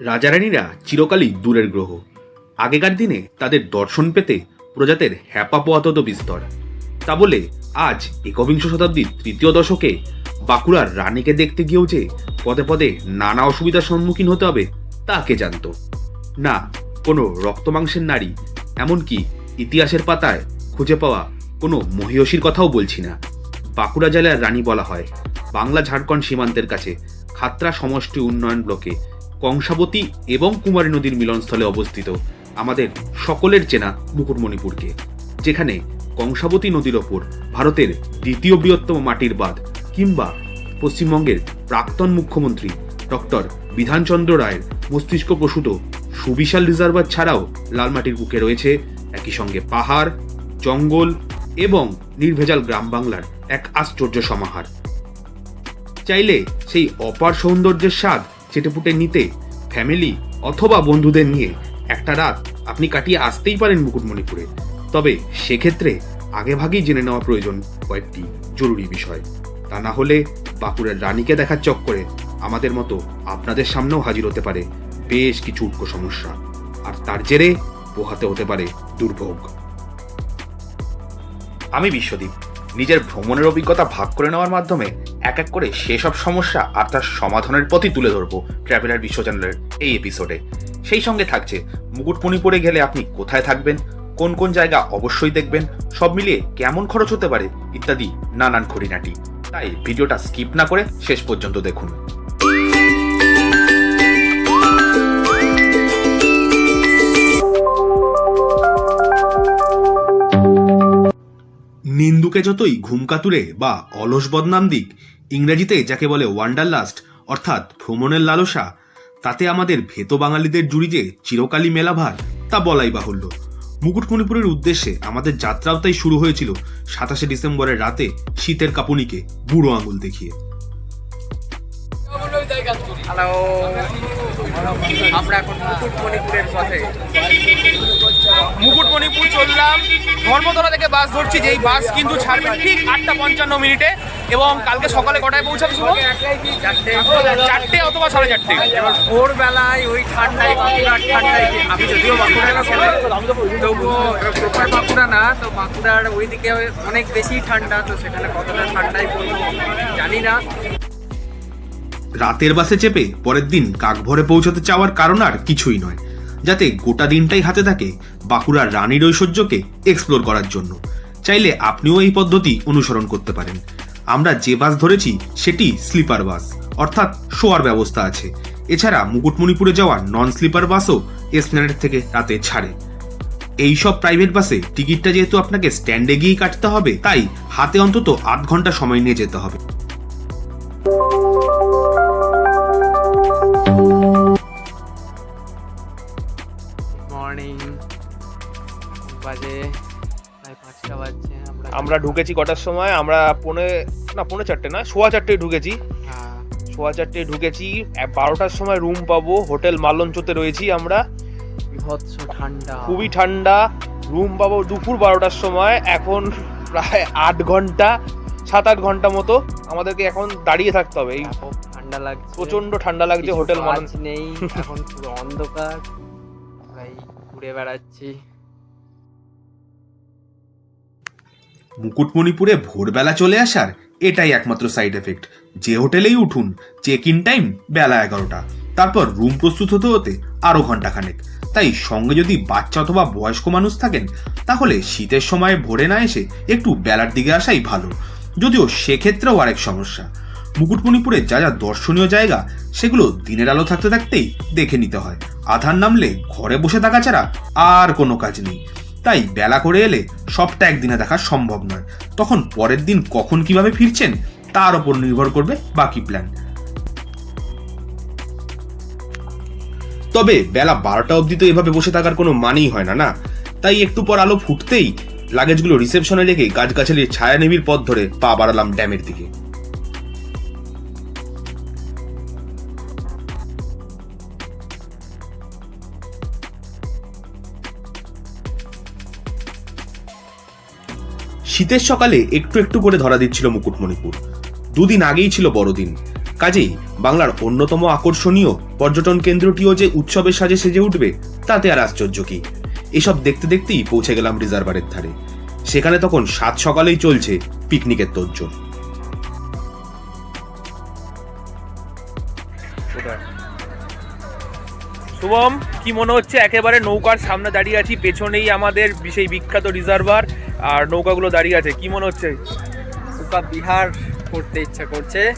রাজারানীরা চিরকালই দূরের গ্রহ। আগেকার দিনে তাদের দর্শন পেতে প্রজাতের হ্যাপা পোয়াতত বিস্তর। তা বলে আজ একবিংশ শতাব্দীর তৃতীয় দশকে বাঁকুড়ার রানীকে দেখতে গিয়েও যে পদে পদে নানা অসুবিধার সম্মুখীন হতে হবে, তা কে জানত? না, কোনো রক্তমাংসের নারী, এমনকি ইতিহাসের পাতায় খুঁজে পাওয়া কোনো মহিয়সীর কথাও বলছি না। বাঁকুড়া জেলার রানী বলা হয়, বাংলা ঝাড়খণ্ড সীমান্তের কাছে খাতরা সমষ্টি উন্নয়ন ব্লকে কংসাবতী এবং কুমারী নদীর মিলনস্থলে অবস্থিত আমাদের সকলের চেনা মুকুটমণিপুরকে, যেখানে কংসাবতী নদীর ওপর ভারতের দ্বিতীয় বৃহত্তম মাটির বাঁধ কিংবা পশ্চিমবঙ্গের প্রাক্তন মুখ্যমন্ত্রী ডক্টর বিধানচন্দ্র রায়ের মস্তিষ্ক প্রসূত সুবিশাল রিজার্ভার ছাড়াও লালমাটির বুকে রয়েছে একই সঙ্গে পাহাড়, জঙ্গল এবং নির্ভেজাল গ্রাম বাংলার এক আশ্চর্য সমাহার। চাইলে সেই অপার সৌন্দর্যের স্বাদ চেটেপুটে নিতে ফ্যামিলি অথবা বন্ধুদের নিয়ে একটা রাত আপনি কাটিয়ে আসতেই পারেন মুকুটমণিপুরে। তবে সেক্ষেত্রে আগেভাগেই জেনে নেওয়া প্রয়োজন কয়েকটি জরুরি বিষয়। তা না হলে বাঁকুড়ার রানীকে দেখার চক্করে আমাদের মতো আপনাদের সামনেও হাজির হতে পারে বেশ কিছু উটকো সমস্যা। আর তার জেরে পোহাতে হতে পারে দুর্ভোগ। আমি বিশ্বদীপ, নিজের ভ্রমণের অভিজ্ঞতা ভাগ করে নেওয়ার মাধ্যমে এক এক করে সেসব সমস্যা আর তার সমাধানের পথই তুলে ধরবো ট্রাভেলার বিশ্ব চ্যানেলের এই এপিসোডে সেই সঙ্গে থাকছে মুকুটমণিপুরে গেলে আপনি কোথায় থাকবেন? কোন কোন জায়গা অবশ্যই দেখবেন? সব মিলিয়ে কেমন খরচ হতে পারে? ইত্যাদি নানান খুঁটিনাটি তাই ভিডিওটা স্কিপ না করে শেষ পর্যন্ত দেখুন। নিন্দুকে যতই ঘুমকাতুরে বা অলস বদনাম দিক, ইংরেজিতে যাকে বলে ওয়ান্ডারলাস্ট অর্থাৎ ভ্রমণের লালসা, তাতে আমাদের ভেতো বাঙালিদের জুড়ি যে চিরকালই মেলাভার তা বলাই বাহুল্য। মুকুটমণিপুরের উদ্দেশ্যে আমাদের যাত্রাও তাই শুরু হয়েছিল সাতাশে ডিসেম্বরের রাতে শীতের কাপুনিকে বুড়ো আঙুল দেখিয়ে। হ্যালো আমরা এখন মুকুটমণিপুরের পথে। মুকুটমণিপুর চললাম, ধর্মতলা থেকে বাস ধরছি, যেই বাস কিন্তু ছাড়বে ঠিক আটটা পঞ্চান্ন মিনিটে। এবং কালকে সকালে কটায় পৌঁছাবে শুভ চারটে অথবা সাড়ে চারটে। এবার ভোরবেলায় ওই ঠান্ডায় ঠান্ডায় আমি যদিও বাঁকুড়ার ছেলে, তবুও প্রপার বাঁকুড়া না, তো বাঁকুড়ার ওইদিকে অনেক বেশি ঠান্ডা, তো সেখানে কতটা ঠান্ডায় পড়ব জানি না। রাতের বাসে চেপে পরের দিন কাকভরে পৌঁছতে চাওয়ার কারণ আর কিছুই নয়। যাতে গোটা দিনটাই হাতে থাকে বাঁকুড়ার রানীর ঐশ্বর্যকে এক্সপ্লোর করার জন্য। চাইলে আপনিও এই পদ্ধতি অনুসরণ করতে পারেন। আমরা যে বাস ধরেছি সেটি স্লিপার বাস, অর্থাৎ শোয়ার ব্যবস্থা আছে। এছাড়া মুকুটমণিপুরে যাওয়া নন স্লিপার বাসও এসপ্ল্যানেড থেকে রাতে ছাড়ে। এই সব প্রাইভেট বাসে টিকিটটা যেহেতু আপনাকে স্ট্যান্ডে গিয়েই কাটতে হবে, তাই হাতে অন্তত আধ ঘণ্টা সময় নিয়ে যেতে হবে। বাজে পাঁচটা বাজছে আমরা ঢুকেছি কটার সময়? আমরা পৌনে না পৌনে চারটে না? সোয়া চারটে ঢুকেছি। হ্যাঁ, সোয়া চারটে ঢুকেছি। বারোটার সময় রুম পাবো। হোটেল মালঞ্চতে রয়েছি আমরা। বিভৎস ঠান্ডা। খুবই ঠান্ডা। রুম পাবো দুপুর বারোটার সময়। এখন প্রায় আট ঘণ্টা সাত আট ঘণ্টা মতো আমাদেরকে এখন দাঁড়িয়ে থাকতে হবে। এই ঠান্ডা লাগছে। প্রচণ্ড ঠান্ডা লাগছে হোটেল মালন নেই। এখন পুরো অন্ধকার। ঘুরে বেড়াচ্ছি। মুকুটমণিপুরে ভোরবেলা চলে আসার এটাই একমাত্র সাইড এফেক্ট যে হোটেলেই উঠুন চেক ইন টাইম বেলা এগারোটা। তারপর রুম প্রস্তুত হতে হতে আরও ঘন্টাখানেক তাই সঙ্গে যদি বাচ্চা অথবা বয়স্ক মানুষ থাকেন, তাহলে শীতের সময় ভোরে না এসে একটু বেলার দিকে আসাই ভালো। যদিও সেক্ষেত্রেও আরেক সমস্যা। মুকুটমণিপুরে যা যা দর্শনীয় জায়গা, সেগুলো দিনের আলো থাকতে থাকতেই দেখে নিতে হয়। আধার নামলে ঘরে বসে থাকা ছাড়া আর কোনো কাজ নেই। তাই বেলা করে এলে সবটা একদিনে দেখা সম্ভব নয়। তখন পরের দিন কখন কীভাবে ফিরছেন তার ওপর নির্ভর করবে বাকি প্ল্যান তবে বেলা বারোটা অবধি তো এভাবে বসে থাকার কোনো মানেই হয় না না? তাই একটু পর আলো ফুটতেই লাগেজগুলো রিসেপশনে রেখে গাছগাছালির ছায়া নেবির পথ ধরে পা বাড়ালাম ড্যামের দিকে। শীতের সকালে একটু একটু করে ধরা দিচ্ছিল মুকুটমণিপুর। দুদিন আগেই ছিল বড়দিন। কাজেই বাংলার অন্যতম আকর্ষণীয় পর্যটন কেন্দ্রটিও যে উৎসবের সাজে সেজে উঠবে, তাতে আর আশ্চর্য কি? এসব দেখতে দেখতেই পৌঁছে গেলাম রিজার্ভারের ধারে। সেখানে তখন সাত সকালেই চলছে পিকনিকের তোজ্জোর শুভম, কি মনে হচ্ছে? একেবারে নৌকার সামনে দাঁড়িয়ে আছি, পেছনেই আমাদের সেই বিখ্যাত রিজার্ভার। আর নৌকাগুলো দাঁড়িয়ে আছে কি মনে হচ্ছে? নৌকা বিহার করতে ইচ্ছা করছে।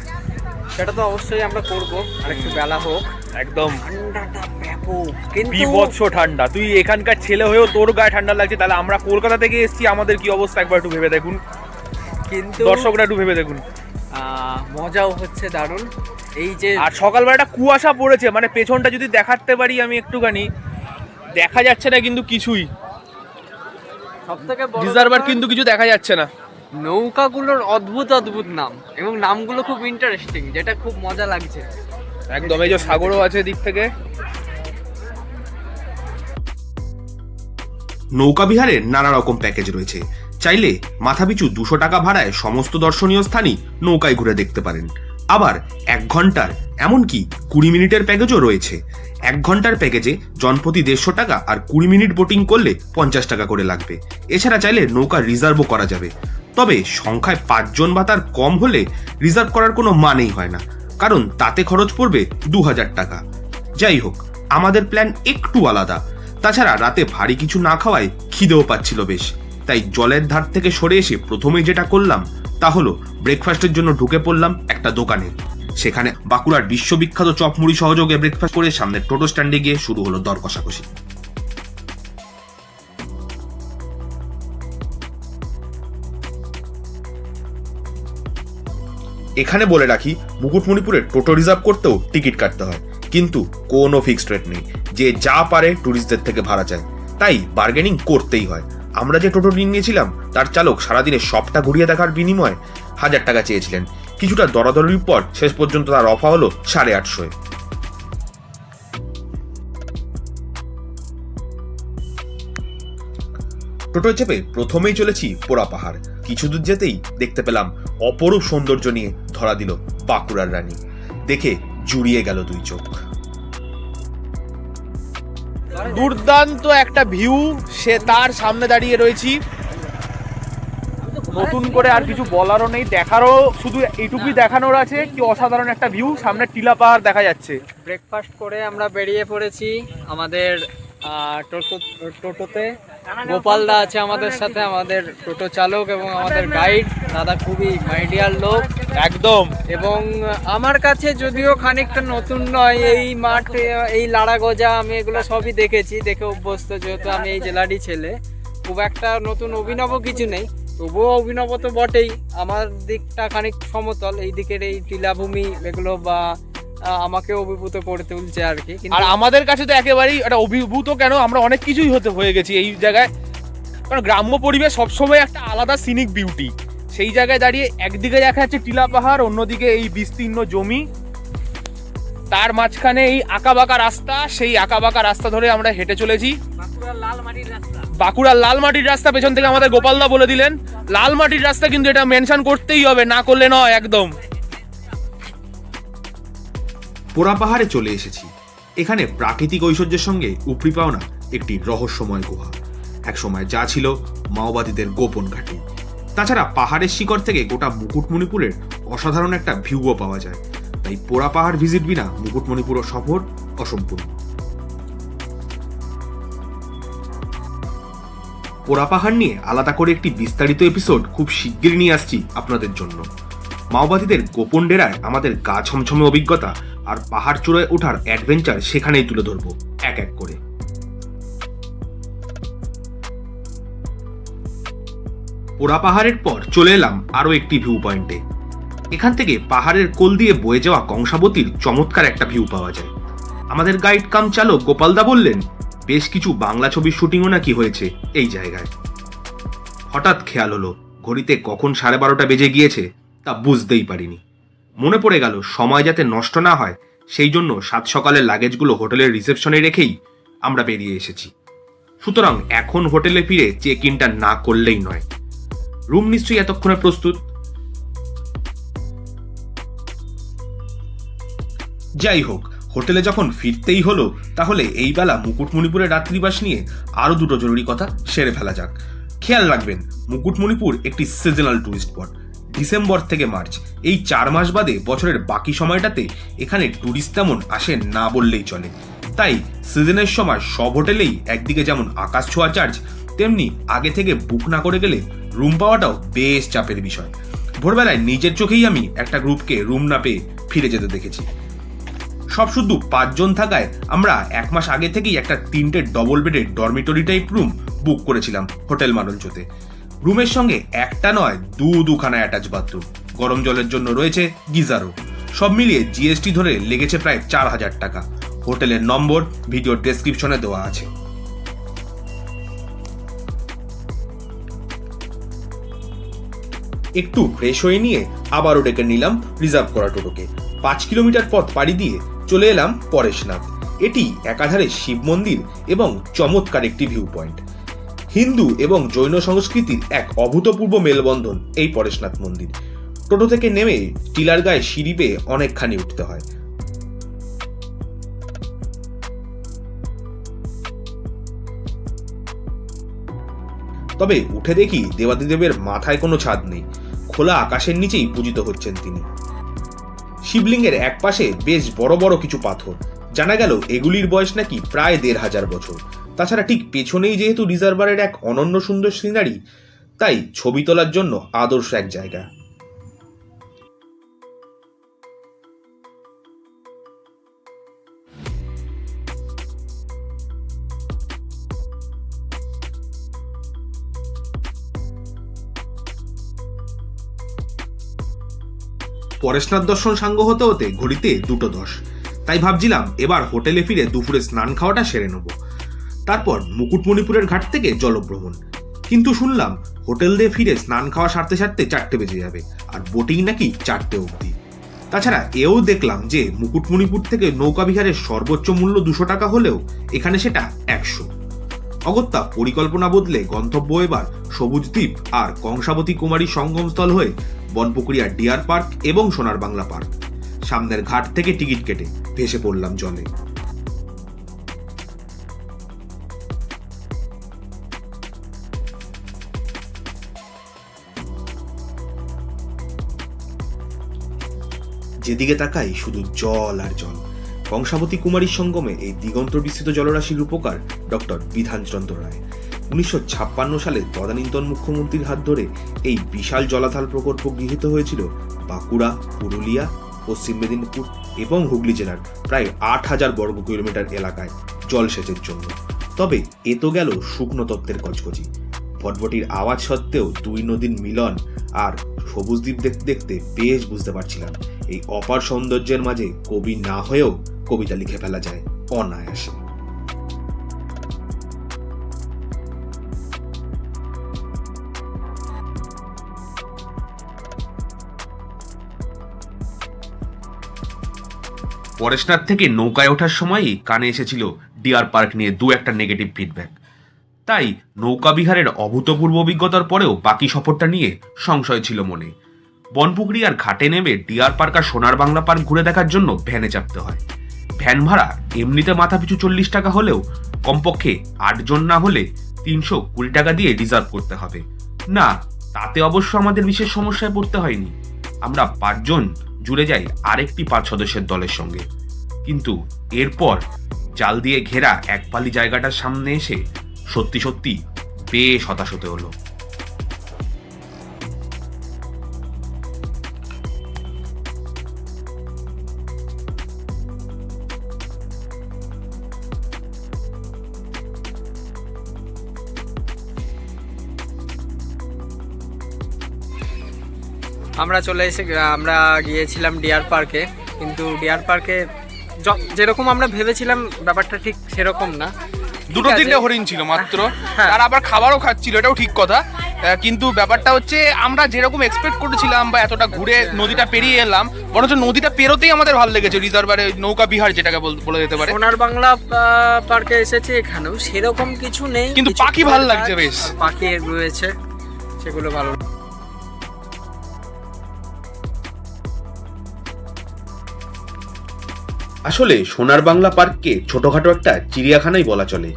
সেটা তো অবশ্যই আমরা করব আর একটু বেলা হোক। একদম। ঠান্ডাটা ব্যাপক কিন্তু বিভৎস ঠান্ডা। তুই এখানকার ছেলে হয়েও তোর গায়ে ঠান্ডা লাগছে তাহলে আমরা কলকাতা থেকে এসেছি আমাদের কি অবস্থা? একবার একটু ভেবে দেখুন। কিন্তু দর্শকরা একটু ভেবে দেখুন। আহ, মজাও হচ্ছে দারুণ। এই যে আর সকালবেলা একটা কুয়াশা পড়েছে মানে পেছনটা যদি দেখাতে পারি আমি একটুখানি। দেখা যাচ্ছে না কিন্তু কিছুই। রিজার্ভার কিন্তু কিছু দেখা যাচ্ছে না। নৌকাগুলোর অদ্ভুত অদ্ভুত নাম এবং নামগুলো খুব ইন্টারেস্টিং যেটা খুব মজা লাগছে। একদম এই যে সাগরও আছে দিক থেকে। নৌকা বিহারে নানা রকম প্যাকেজ রয়েছে। চাইলে মাথাপিছু দুশো টাকা ভাড়ায় সমস্ত দর্শনীয় স্থানই নৌকায় ঘুরে দেখতে পারেন। আবার এক ঘণ্টার, এমনকি কুড়ি মিনিটের প্যাকেজও রয়েছে। এক ঘণ্টার প্যাকেজে জনপ্রতি দেড়শো টাকা আর কুড়ি মিনিট বোটিং করলে পঞ্চাশ টাকা করে লাগবে। এছাড়া চাইলে নৌকা রিজার্ভও করা যাবে। তবে সংখ্যায় পাঁচজন বা তার কম হলে রিজার্ভ করার কোনো মানেই হয় না, কারণ তাতে খরচ পড়বে দু হাজার টাকা। যাই হোক, আমাদের প্ল্যান একটু আলাদা। তাছাড়া রাতে ভারী কিছু না খাওয়ায় খিদেও পাচ্ছিল বেশ। তাই জলের ধার থেকে সরে এসে প্রথমেই যেটা করলাম তা হলো ব্রেকফাস্টের জন্য ঢুকে পড়লাম একটা দোকানে। সেখানে বাঁকুড়ার বিশ্ববিখ্যাত চপমুড়ি সহযোগে ব্রেকফাস্ট করে সামনে টোটো স্ট্যান্ডে গিয়ে শুরু হলো দর কষাকষি। এখানে বলে রাখি মুকুটমণিপুরে টোটো রিজার্ভ করতেও টিকিট কাটতে হয়। কিন্তু কোনো ফিক্সড রেট নেই। যে যা পারে ট্যুরিস্টদের থেকে ভাড়া চায়। তাই বার্গেনিং করতেই হয়। আমরা যে টোটো নিয়েছিলাম তার চালক সারাদিনে সবটা ঘুরিয়ে দেখার বিনিময়ে হাজার টাকা চেয়েছিলেন। কিছুটা দরাদরির পর শেষ পর্যন্ত তার অফা হলো সাড়ে আটশোয়। টোটোয় চেপে প্রথমেই চলেছি পোড়া পাহাড়। কিছু দূর যেতেই দেখতে পেলাম অপরূপ সৌন্দর্য নিয়ে ধরা দিল বাঁকুড়ার রানী। দেখে জুড়িয়ে গেল দুই চোখ। দুর্দান্ত একটা ভিউ সে তার সামনে দাঁড়িয়ে রয়েছি। নতুন করে আর কিছু বলারও নেই, দেখারও শুধু এইটুকুই দেখানোর আছে কি অসাধারণ একটা ভিউ সামনে টিলা পাহাড় দেখা যাচ্ছে। ব্রেকফাস্ট করে আমরা বেরিয়ে পড়েছি আমাদের টোটো, টোটোতে। গোপালদা আছে আমাদের সাথে আমাদের টোটো চালক এবং আমাদের গাইড দাদা খুবই মাইডিয়ার লোক। একদম। এবং আমার কাছে যদিও খানিকটা নতুন নয় এই মাঠ এই লাড়া গজা আমি এগুলো সবই দেখেছি দেখে অভ্যস্ত যেহেতু আমি এই জেলারই ছেলে। খুব একটা নতুন অভিনব কিছু নেই তবুও অভিনব তো বটেই। আমার দিকটা খানিক সমতল এই দিকের এই টিলাভূমি এগুলো বা আমাকে অভিভূত করে তুলছে আর কি। আর আমাদের কাছে তো একেবারেই একটা অভিভূত কেন? আমরা অনেক কিছুই হতে হয়ে গেছি এই জায়গায়। কারণ গ্রাম্য পরিবেশ সবসময় একটা আলাদা সিনিক বিউটি সেই জায়গায় দাঁড়িয়ে একদিকে দেখা যাচ্ছে টিলা পাহাড় অন্যদিকে এই বিস্তীর্ণ জমি। তার মাঝখানে এই আঁকাবাঁকা রাস্তা সেই আঁকাবাঁকা রাস্তা ধরে আমরা হেঁটে চলেছি। বাঁকুড়ার লাল মাটির রাস্তা। বাঁকুড়ার লাল মাটির রাস্তা পেছন থেকে আমাদের গোপালদা বলে দিলেন। লাল মাটির রাস্তা কিন্তু এটা মেনশন করতেই হবে না করলে নয় একদম। পোড়া পাহাড়ে চলে এসেছি। এখানে প্রাকৃতিক ঐশ্বর্যের সঙ্গে উপরি পাওনা একটি রহস্যময় গুহা। একসময় যা ছিল মাওবাদীদের গোপন ঘাঁটি। তাছাড়া পাহাড়ের শিকড় থেকে গোটা মুকুটমণিপুরের অসাধারণ একটা ভিউও পাওয়া যায়। তাই পোড়া পাহাড় ভিজিট বিনা মুকুটমণিপুর সফর অসম্পূর্ণ। পোড়া পাহাড় নিয়ে আলাদা করে একটি বিস্তারিত এপিসোড খুব শিগগিরই নিয়ে আসছি আপনাদের জন্য। মাওবাদীদের গোপন ডেরায় আমাদের গা ছমছমে অভিজ্ঞতা আর পাহাড় চূড়ায় ওঠার অ্যাডভেঞ্চার সেখানেই তুলে ধরবো, এক এক করে। পোড়া পাহাড়ের পর চলে এলাম আরও একটি ভিউ পয়েন্টে এখান থেকে পাহাড়ের কোল দিয়ে বয়ে যাওয়া কংসাবতীর চমৎকার একটা ভিউ পাওয়া যায়। আমাদের গাইড কাম চালক গোপালদা বললেন, বেশ কিছু বাংলা ছবির শুটিংও নাকি হয়েছে এই জায়গায়। হঠাৎ খেয়াল হলো, ঘড়িতে কখন সাড়ে বারোটা বেজে গিয়েছে তা বুঝতেই পারিনি। মনে পড়ে গেল, সময় যাতে নষ্ট না হয়, সেই জন্য সাত সকালের লাগেজগুলো হোটেলের রিসেপশনে রেখেই আমরা বেরিয়ে এসেছি। সুতরাং এখন হোটেলে ফিরে চেক ইনটা না করলেই নয়। রুম নিশ্চয়ই এতক্ষণে প্রস্তুত? যাই হোক, হোটেলে যখন ফিরতেই হলো, তাহলে এই বেলা মুকুটমণিপুরের রাত্রিবাস নিয়ে আরও দুটো জরুরি কথা সেরে ফেলা যাক। খেয়াল রাখবেন, মুকুটমণিপুর একটি সিজনাল ট্যুরিস্ট স্পট ডিসেম্বর থেকে মার্চ। এই চার মাস বাদে বছরের বাকি সময়টাতে এখানে ট্যুরিস্ট তেমন আসে না বললেই চলে। তাই সিজনের সময় সব হোটেলেই একদিকে যেমন আকাশ ছোঁয়া চার্জ তেমনি আগে থেকে বুক না করে গেলে রুম পাওয়াটাও বেশ চাপের বিষয়। ভোরবেলায় নিজের চোখেই আমি একটা গ্রুপকে রুম না পেয়ে ফিরে যেতে দেখেছি। সব শুধু পাঁচজন থাকায় আমরা এক মাস আগে থেকেই একটা তিনটে ডবল বেডের ডরমিটরি টাইপ রুম বুক করেছিলাম হোটেল মালঞ্চতে রুমের সঙ্গে একটা নয়, দু দুখানা অ্যাটাচ বাথরুম গরম জলের জন্য রয়েছে গিজারও। সব মিলিয়ে জিএসটি ধরে লেগেছে প্রায় চার হাজার টাকা। হোটেলের নম্বর ভিডিও ডেসক্রিপশনে দেওয়া আছে। একটু ফ্রেশ হয়ে নিয়ে আবারও ডেকে নিলাম রিজার্ভ করা টোটোকে। পাঁচ কিলোমিটার পথ পাড়ি দিয়ে চলে এলাম পরেশনাথ। এটি একাধারে শিব মন্দির এবং চমৎকার একটি ভিউ পয়েন্ট হিন্দু এবং জৈন সংস্কৃতির এক অভূতপূর্ব মেলবন্ধন এই পরেশনাথ মন্দির। টোটো থেকে নেমে টিলার গায়ে সিঁড়ি পেয়ে অনেকখানি উঠতে হয়। তবে উঠে দেখি দেবাদিদেবের মাথায় কোনো ছাদ নেই। খোলা আকাশের নিচেই পূজিত হচ্ছেন তিনি। শিবলিঙ্গের এক পাশে বেশ বড় বড় কিছু পাথর। জানা গেল এগুলির বয়স নাকি প্রায় দেড় হাজার বছর। তাছাড়া ঠিক পেছনেই যেহেতু রিজার্ভারের এক অনন্য সুন্দর সিনারি, তাই ছবি তোলার জন্য আদর্শ এক জায়গা। পরেশনাথ দর্শন সাঙ্গ হতে হতে ঘড়িতে দুটো দশ। তাই ভাবছিলাম এবার হোটেলে ফিরে দুপুরে স্নান খাওয়াটা সেরে নেব। তারপর মুকুটমণিপুরের ঘাট থেকে জলভ্রমণ। কিন্তু শুনলাম, হোটেল দিয়ে ফিরে স্নান খাওয়া সারতে সারতে চারটে বেজে যাবে, আর বোটিং নাকি চারটে অবধি। তাছাড়া এও দেখলাম যে মুকুটমণিপুর থেকে নৌকা বিহারের সর্বোচ্চ মূল্য দুশো টাকা হলেও এখানে সেটা একশো। অগত্যা পরিকল্পনা বদলে গন্তব্য এবার সবুজ দ্বীপ আর কংসাবতী কুমারী সঙ্গমস্থল হয়ে বনপুকুরিয়া ডিয়ার পার্ক এবং সোনার বাংলা পার্ক। সামনের ঘাট থেকে টিকিট কেটে ভেসে পড়লাম জলে। যেদিকে তাকাই শুধু জল আর জল। কংসাবতী কুমারীর সঙ্গমে এই দিগন্ত বিস্তৃত জলরাশির উপকার ডক্টর বিধানচন্দ্র রায়। উনিশশো ছাপ্পান্ন সালে তদানীন্তন মুখ্যমন্ত্রীর হাত ধরে এই বিশাল জলাধার প্রকল্প গৃহীত হয়েছিল বাঁকুড়া, পুরুলিয়া, পশ্চিম মেদিনীপুর এবং হুগলি জেলার প্রায় আট হাজার বর্গ কিলোমিটার এলাকায় জলসেচের জন্য। তবে এ তো গেল শুকনো তত্ত্বের কচকচি ভটভটির আওয়াজ সত্ত্বেও দুই নদীর মিলন আর সবুজ দ্বীপ দেখতে দেখতে বেশ বুঝতে পারছিলাম। এই অপার সৌন্দর্যের মাঝে কবি না হয়েও কবিতা লিখে ফেলা যায় অনায়াসে। পরেশনাথ থেকে নৌকায় ওঠার সময়ই কানে এসেছিল ডিয়ার পার্ক নিয়ে দু একটা নেগেটিভ ফিডব্যাক তাই নৌকা বিহারের অভূতপূর্ব অভিজ্ঞতার পরেও বাকি সফরটা নিয়ে সংশয় ছিল মনে। বনপুকুরি আর ঘাটে নেমে ডিয়ার পার্ক আর সোনার বাংলা পার্ক ঘুরে দেখার জন্য ভ্যানে চাপতে হয়। ভ্যান ভাড়া এমনিতে মাথা পিছু চল্লিশ টাকা হলেও কমপক্ষে আটজন না হলে তিনশো কুড়ি টাকা দিয়ে রিজার্ভ করতে হবে। না, তাতে অবশ্য আমাদের বিশেষ সমস্যায় পড়তে হয়নি। আমরা পাঁচজন জুড়ে যাই আরেকটি পাঁচ সদস্যের দলের সঙ্গে। কিন্তু এরপর জাল দিয়ে ঘেরা একপালি জায়গাটার সামনে এসে সত্যি সত্যি বেশ হতাশ হতে হলো। আমরা চলে এসে আমরা গিয়েছিলাম ডিয়ার পার্কে, কিন্তু ডিয়ার পার্কে যেরকম আমরা ভেবেছিলাম ব্যাপারটা ঠিক সেরকম না। দুটো তিনটে হরিণ ছিল মাত্র। হ্যাঁ। আর আবার খাবারও খাচ্ছিল এটাও ঠিক কথা। কিন্তু ব্যাপারটা হচ্ছে আমরা যেরকম এক্সপেক্ট করেছিলাম বা এতটা ঘুরে নদীটা পেরিয়ে এলাম বরঞ্চ নদীটা পেরোতেই আমাদের ভালো লেগেছে রিজার্ভারে নৌকা বিহার যেটাকে বলে বলা যেতে পারে। সোনার বাংলা পার্কে এসেছি এখানেও সেরকম কিছু নেই। কিন্তু পাখি ভালো লাগছে বেশ। পাখি রয়েছে সেগুলো ভালো আসলে সোনার বাংলা পার্ককে ছোটখাটো একটা চিড়িয়াখানাই বলা চলে।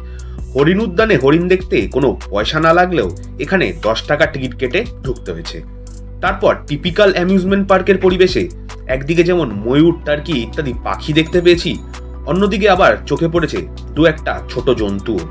হরিণ উদ্যানে হরিণ দেখতে কোনো পয়সা না লাগলেও এখানে দশ টাকা টিকিট কেটে ঢুকতে হয়েছে। তারপর টিপিক্যাল অ্যামিউজমেন্ট পার্কের পরিবেশে একদিকে যেমন ময়ূর টার্কি ইত্যাদি পাখি দেখতে পেয়েছি, অন্যদিকে আবার চোখে পড়েছে দু একটা ছোট জন্তুও।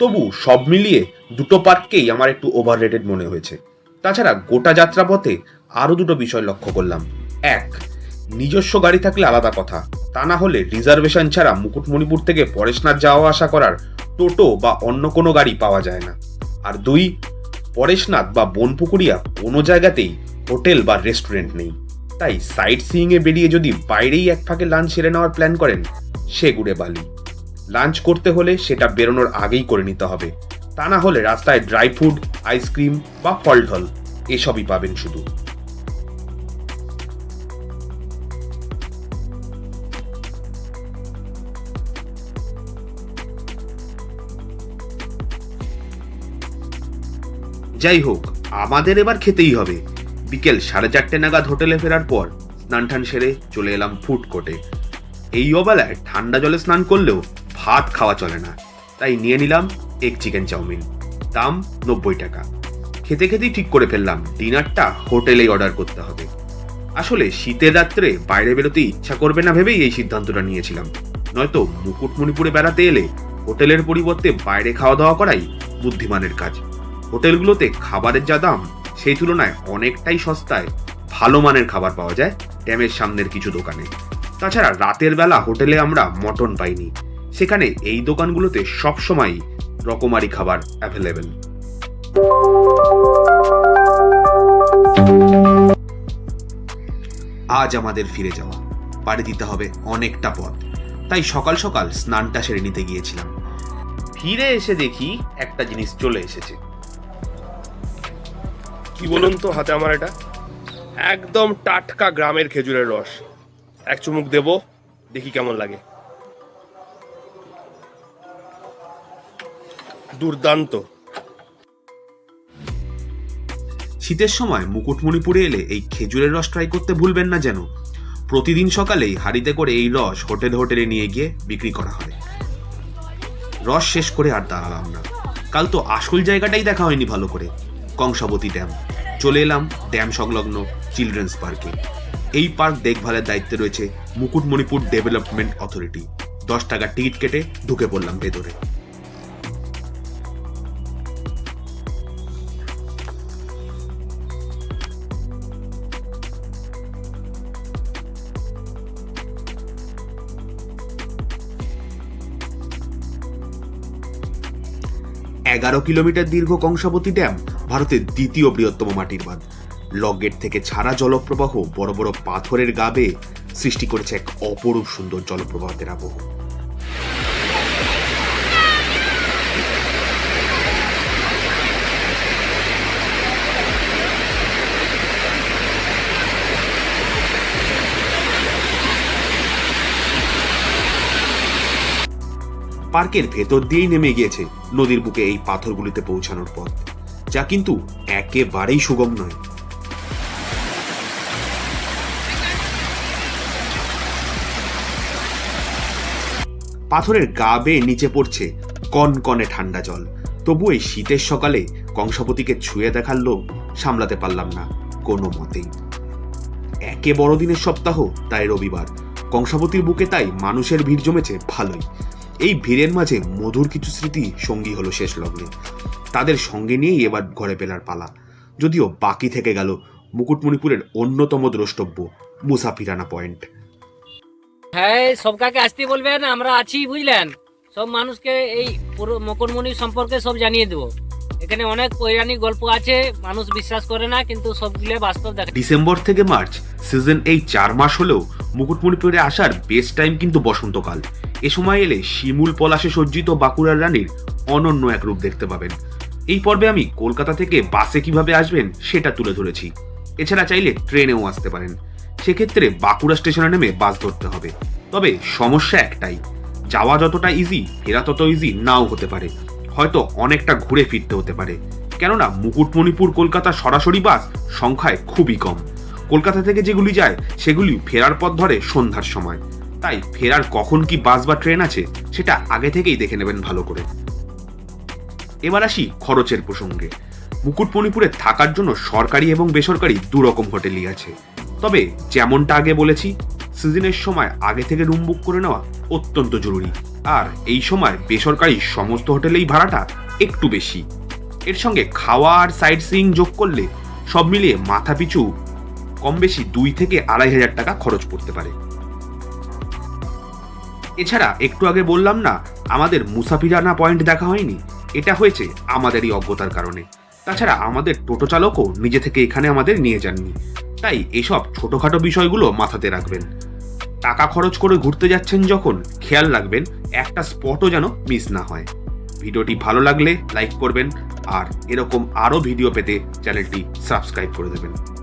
তবু সব মিলিয়ে দুটো পার্ককেই আমার একটু ওভার মনে হয়েছে। তাছাড়া গোটা যাত্রাপথে আরও দুটো বিষয় লক্ষ্য করলাম। এক, নিজস্ব গাড়ি থাকলে আলাদা কথা। তা না হলে রিজার্ভেশন ছাড়া মুকুটমণিপুর থেকে পরেশনাথ যাওয়া আসা করার টোটো বা অন্য কোনো গাড়ি পাওয়া যায় না। আর দুই, পরেশনাথ বা বনপুকুরিয়া কোনো জায়গাতেই হোটেল বা রেস্টুরেন্ট নেই। তাই সাইট সিইংয়ে বেরিয়ে যদি বাইরেই এক ফাঁকে লাঞ্চ সেরে নেওয়ার প্ল্যান করেন, সে গুড়ে বালি। লাঞ্চ করতে হলে সেটা বেরোনোর আগেই করে নিতে হবে। তা না হলে রাস্তায় ড্রাই ফ্রুট আইসক্রিম বা ফল ঢল, এসবই পাবেন শুধু। যাই হোক, আমাদের এবার খেতেই হবে। বিকেল সাড়ে চারটে নাগাদ হোটেলে ফেরার পর স্নান টান সেরে চলে এলাম ফুড কোর্টে। এই অবেলায় ঠান্ডা জলে স্নান করলেও ভাত খাওয়া চলে না। তাই নিয়ে নিলাম এক চিকেন চাউমিন দাম নব্বই টাকা। খেতে খেতেই ঠিক করে ফেললাম, ডিনারটা হোটেলেই অর্ডার করতে হবে। আসলে শীতের রাত্রে বাইরে বেরোতে ইচ্ছা করবে না ভেবেই এই সিদ্ধান্তটা নিয়েছিলাম। নয়তো মুকুটমণিপুরে বেড়াতে এলে হোটেলের পরিবর্তে বাইরে খাওয়া দাওয়া করাই বুদ্ধিমানের কাজ। হোটেলগুলোতে খাবারের যা দাম, সেই তুলনায় অনেকটাই সস্তায় ভালো মানের খাবার পাওয়া যায় ড্যামের সামনের কিছু দোকানে। তাছাড়া রাতের বেলা হোটেলে আমরা মটন পাইনি। সেখানে এই দোকানগুলোতে সবসময় রকমারি খাবার অ্যাভেলেবেল আজ আমাদের ফিরে যাওয়া। পাড়ি দিতে হবে অনেকটা পথ। তাই সকাল সকাল স্নানটা সেরে নিতে গিয়েছিলাম। ফিরে এসে দেখি একটা জিনিস চলে এসেছে। কি বলুন তো হাতে আমার এটা? একদম টাটকা গ্রামের খেজুরের রস। এক চুমুক দেবো, দেখি কেমন লাগে। দুর্দান্ত। শীতের সময় মুকুটমণিপুরে এলে এই খেজুরের রস ট্রাই করতে ভুলবেন না যেন। প্রতিদিন সকালেই হাড়িতে করে এই রস হোটেল হোটেলে নিয়ে গিয়ে বিক্রি করা হয়। রস শেষ করে আর দাঁড়ালাম না। কাল তো আসল জায়গাটাই দেখা হয়নি ভালো করে। কংসাবতী ড্যাম। চলে এলাম ড্যাম সংলগ্ন চিলড্রেন্স পার্কে। এই পার্ক দেখভালের দায়িত্বে রয়েছে মুকুটমণিপুর ডেভেলপমেন্ট অথরিটি। দশ টাকার টিকিট কেটে ঢুকে পড়লাম ভেতরে। এগারো কিলোমিটার দীর্ঘ কংসাবতী ড্যাম ভারতের দ্বিতীয় বৃহত্তম মাটির বাঁধ। লগেট থেকে ছাড়া জলপ্রবাহ বড় বড় পাথরের গাবে সৃষ্টি করেছে এক অপরূপ সুন্দর জলপ্রবাহের আবহ পার্কের ভেতর দিয়েই নেমে গিয়েছে নদীর বুকে এই পাথরগুলিতে পৌঁছানোর পথ, যা কিন্তু একেবারেই সুগম নয়। পাথরের গা বেয়ে নিচে পড়ছে কনকনে ঠান্ডা জল। তবু এই শীতের সকালে কংসাপতিকে ছুঁয়ে দেখার লোভ সামলাতে পারলাম না কোনো মতেই। একে বড়দিনের সপ্তাহ, তাই রবিবার। কংসাবতীর বুকে তাই মানুষের ভিড় জমেছে ভালোই। এই ভিড়ের মাঝে মধুর কিছু স্মৃতি সঙ্গী হলো শেষ লগ্নে। তাদের সঙ্গে নিয়েই এবার ঘরে পেলার পালা। যদিও বাকি থেকে গেল মুকুটমণিপুরের অন্যতম দ্রষ্টব্য মুসাফিরানা পয়েন্ট। হ্যাঁ সব কাকে আসতে বলবেন, আমরা আছি, বুঝলেন? সব মানুষকে এই পুরো মকরমণি সম্পর্কে সব জানিয়ে দেবো। এখানে অনেক পৌরাণিক গল্প আছে, মানুষ বিশ্বাস করে না, কিন্তু সবগুলো বাস্তব দেখা ডিসেম্বর থেকে মার্চ, সিজন এই চার মাস হলেও মুকুটমণিপুরে আসার বেস্ট টাইম কিন্তু বসন্তকাল। এ সময় এলে শিমুল পলাশে সজ্জিত বাঁকুড়ার রানীর অনন্য এক রূপ দেখতে পাবেন। এই পর্বে আমি কলকাতা থেকে বাসে কীভাবে আসবেন সেটা তুলে ধরেছি। এছাড়া চাইলে ট্রেনেও আসতে পারেন। সেক্ষেত্রে বাঁকুড়া স্টেশনে নেমে বাস ধরতে হবে। তবে সমস্যা একটাই, যাওয়া যতটা ইজি ফেরা তত ইজি নাও হতে পারে। হয়তো অনেকটা ঘুরে ফিরতে হতে পারে। কেননা মুকুটমণিপুর কলকাতা সরাসরি বাস সংখ্যায় খুবই কম। কলকাতা থেকে যেগুলি যায়, সেগুলি ফেরার পথ ধরে সন্ধ্যার সময়। তাই ফেরার কখন কি বাস বা ট্রেন আছে, সেটা আগে থেকেই দেখে নেবেন ভালো করে। এবার আসি খরচের প্রসঙ্গে। মুকুটমণিপুরে থাকার জন্য সরকারি এবং বেসরকারি দু রকম হোটেলই আছে। তবে যেমনটা আগে বলেছি, সিজনের সময় আগে থেকে রুম বুক করে নেওয়া অত্যন্ত জরুরি। আর এই সময় বেসরকারি সমস্ত হোটেলেই ভাড়াটা একটু বেশি। এর সঙ্গে খাওয়া আর সাইড সিইং যোগ করলে সব মিলিয়ে মাথা পিছু কম বেশি দুই থেকে আড়াই হাজার টাকা খরচ পড়তে পারে। এছাড়া একটু আগে বললাম না, আমাদের মুসাফিরানা পয়েন্ট দেখা হয়নি? এটা হয়েছে আমাদেরই অজ্ঞতার কারণে। তাছাড়া আমাদের টোটো চালকও নিজে থেকে এখানে আমাদের নিয়ে যাননি। তাই এসব ছোটখাটো বিষয়গুলো মাথাতে রাখবেন। টাকা খরচ করে ঘুরতে যাচ্ছেন যখন, খেয়াল রাখবেন, একটা স্পটও যেন মিস না হয়। ভিডিওটি ভালো লাগলে লাইক করবেন, আর এরকম আরও ভিডিও পেতে চ্যানেলটি সাবস্ক্রাইব করে দেবেন।